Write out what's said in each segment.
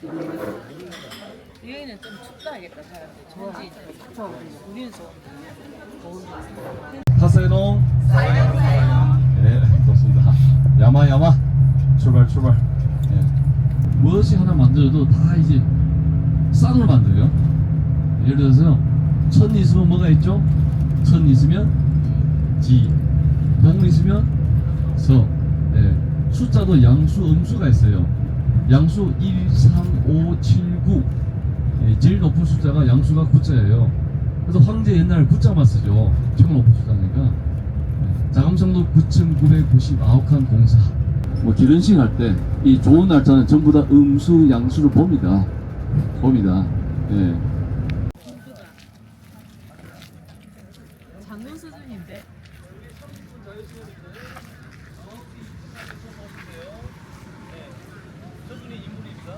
여기는 좀 춥다 하겠다 사람들 전지 우리는 좀 타세노. 네, 좋습니다. 야마 야마. 출발 출발. 예. 무엇이 하나 만들어도 다 이제 쌍으로 만들어요. 예를 들어서 천 있으면 뭐가 있죠? 천 있으면 지, 동 있으면 서. 예. 숫자도 양수, 음수가 있어요. 양수 1, 3, 5, 7, 9. 예, 제일 높은 숫자가 양수가 9자예요. 그래서 황제 옛날 9자만 쓰죠. 최고 높은 숫자니까. 예, 자금성도 9,999칸 공사. 뭐 기른식 할 때 이 좋은 날짜는 전부 다 음수, 양수를 봅니다. 봅니다. 예. 장군 수준인데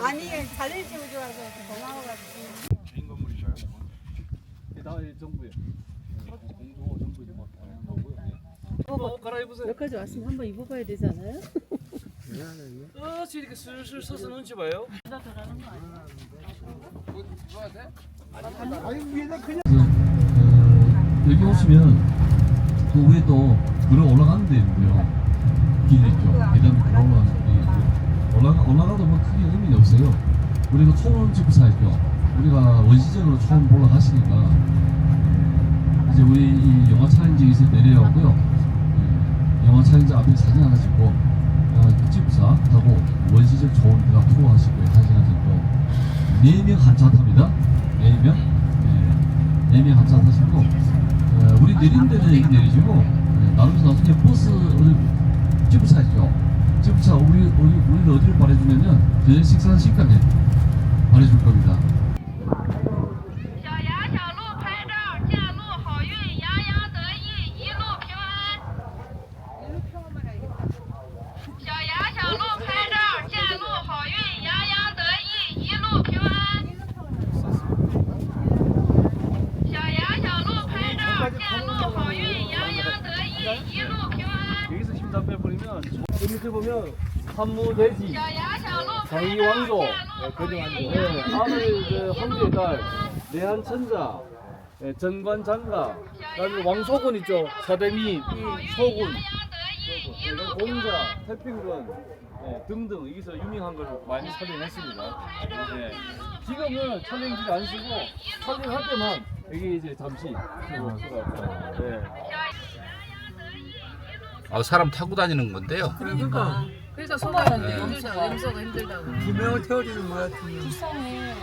아니 자리를 지우지 와서 고마워가지고. 다 정부에. 공조 정부 뭐 거고요. 옷 갈아입으세요. 여기까지 왔으면 한번 입어봐야 되잖아요 어, 이렇게 슬슬 서서 눈치 봐요. 어, 여기 오시면 그 위에 또 걸어 올라가는 데 있고요. 길 있죠. 계단 걸어 올라가는 데 있고 올라가 올라가도 뭐 크게 의미는 없어요. 우리가 총을 찍고 살죠. 우리가 원시적으로 처음 올라가시니까 이제 우리 이 영화 촬영지 에서 내려오고요. 예, 영화 촬영지 앞에 사진 하나 찍고 어, 집사 타고 원시적 좋은 데가 투어 하시고요. 한 시간 정도. 네 명 한 차 탑니다. 네 명. 네, 네명 한 차 타시고 어, 우리 내린 데는 여기 내리시고 예, 나중에 나중에 버스 어디 집사 있죠. 집사 우리 우리 우리를 어디로 보내주면은 저녁 식사 시간에 보내줄 겁니다. 산무돼지. 장이 왕조, 아들 그 황제의 딸, 내한 천자, 네, 예, 정관 장가, 그다음에 왕소군 있죠, 사대미, 소군, 예, 공자, 태평군. 예, 네, 등등 여기서 유명한 걸 많이 촬영했습니다. 예. 네. 지금은 촬영지를 안 쓰고 촬영할 때만 여기 이제 잠시 예. 아, 사람 타고 다니는 건데요. 그러니까. 그래서 소가는데 힘들다고 냄새가 힘들다고. 두 명을 태워주는 거야 두 명. 불쌍해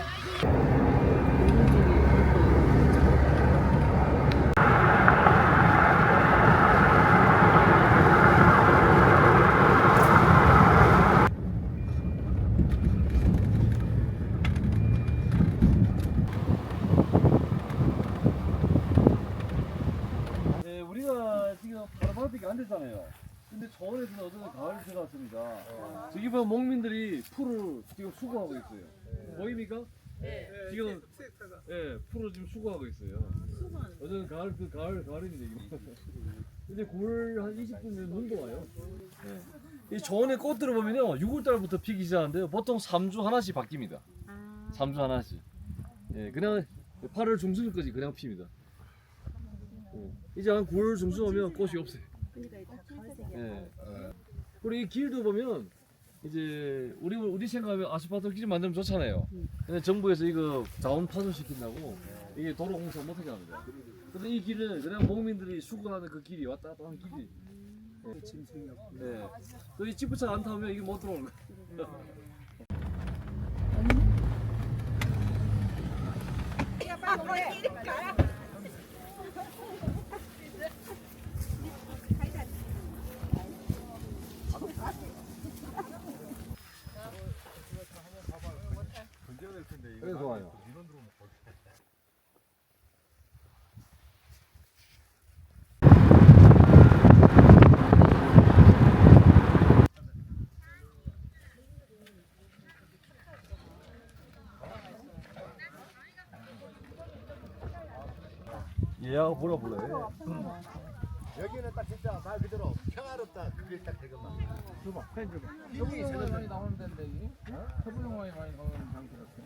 네, 우리가 지금 바로바로밖에 안 됐잖아요. 근데 저원에서는 어제는 가을 보면 목민들이 풀을 지금 수거하고 있어요. 지금 예 프로 지금 수고하고 있어요. 어제는 가을 그 가을 가을인데 이거. 근데 9월 한 20분 되면 눈도 와요. 예. 이 저온의 꽃들을 보면요 6월 달부터 피기 시작하는데요 보통 3주 하나씩 바뀝니다. 3주 하나씩. 예 그냥 8월 중순까지 그냥 핍니다. 예. 이제 한 9월 중순 오면 꽃이 없어요. 예. 그리고 이 길도 보면 이제 우리 우리 생각하면 아스팔트 길 만들면 좋잖아요. 근데 정부에서 이거 자원 파손 시킨다고 이게 도로 공사 못하게 합니다. 근데 이 길은 그냥 농민들이 수거하는 그 길이 왔다 갔다 하는 길이. 네. 네. 그이 지프차 안 타면 이게 못 들어오는 거야. 그래 좋아요. 얘가 뭐라 불러요? 여기는 딱 진짜 말 그대로 평화롭다. 그게 딱 되겠만. 여기 태블릿 많이 나오는 데인데 이게? 태블릿 많이 많이 나오는 장소였어.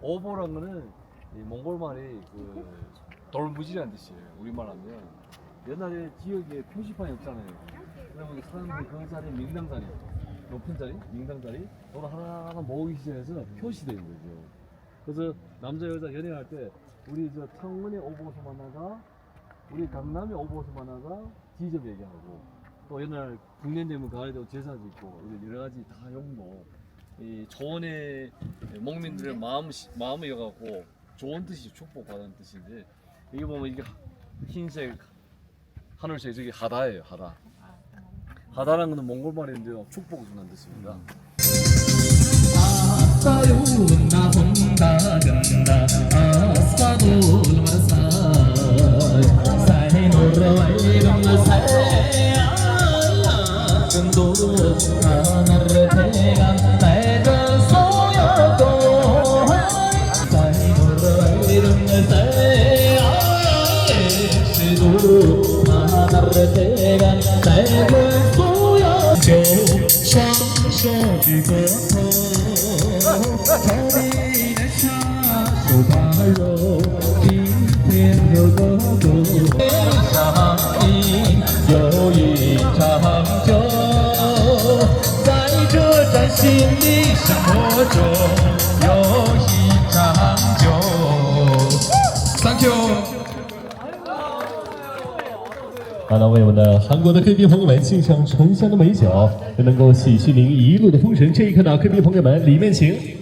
오보란 거는 이 몽골 말이 그 돌무지라는 뜻이에요. 우리말 하면 옛날에 지역에 표시판이 없잖아요. 그러면 사람들이 그 자리 명당 자리, 높은 자리, 명당 자리, 돌 하나하나 모으기 시작해서 표시되는 거죠. 그래서 남자 여자 연애할 때 우리 저 창원의 오보소 만나가 우리 강남의 오보소 만나가 지점 얘기하고 또 옛날 국년 되면 가을에도 제사도 있고 이런 여러 가지 다 용도 이 조언의 목민들의 마음 마음을 여갖고 좋은 뜻이 축복받은 뜻인데 이게 보면 이게 흰색 하늘색 저기 하다예요 하다 하다라는 것은 몽골 말인데요 축복을 주는 뜻입니다. 这崭新的生活中有一场酒。Thank you。好，那为我们的韩国的 KB 朋友们敬上醇香的美酒，也能够喜续您一路的风尘。这一刻呢，KB 朋友们里面请。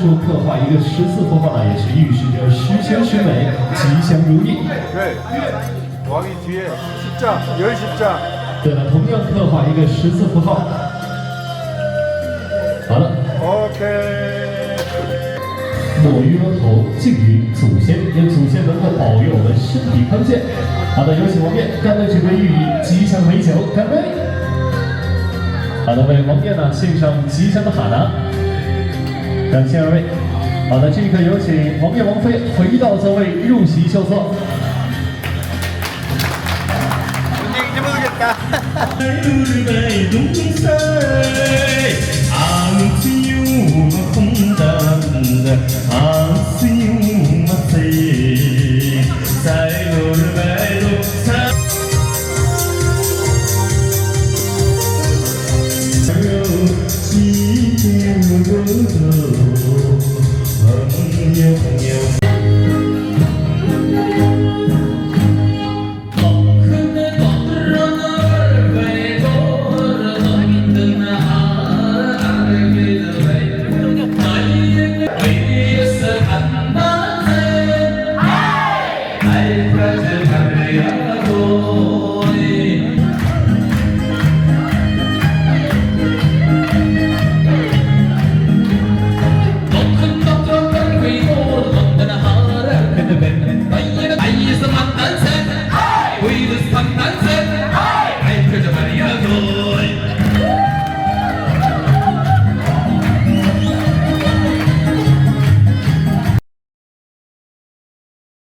出刻画一个十字符号呢，也是预示着十全十美、吉祥如意。对，王一军，是这样，也是这样。对了，同样刻画一个十字符号。好了。OK。墨鱼额头，敬于祖先，愿祖先能够保佑我们身体康健。好的，有请王艳干杯，准备寓意吉祥美酒，干杯。好的，为王艳呢献上吉祥的哈达。感谢二位。好的，这一刻有请王爷王妃回到座位入席就座。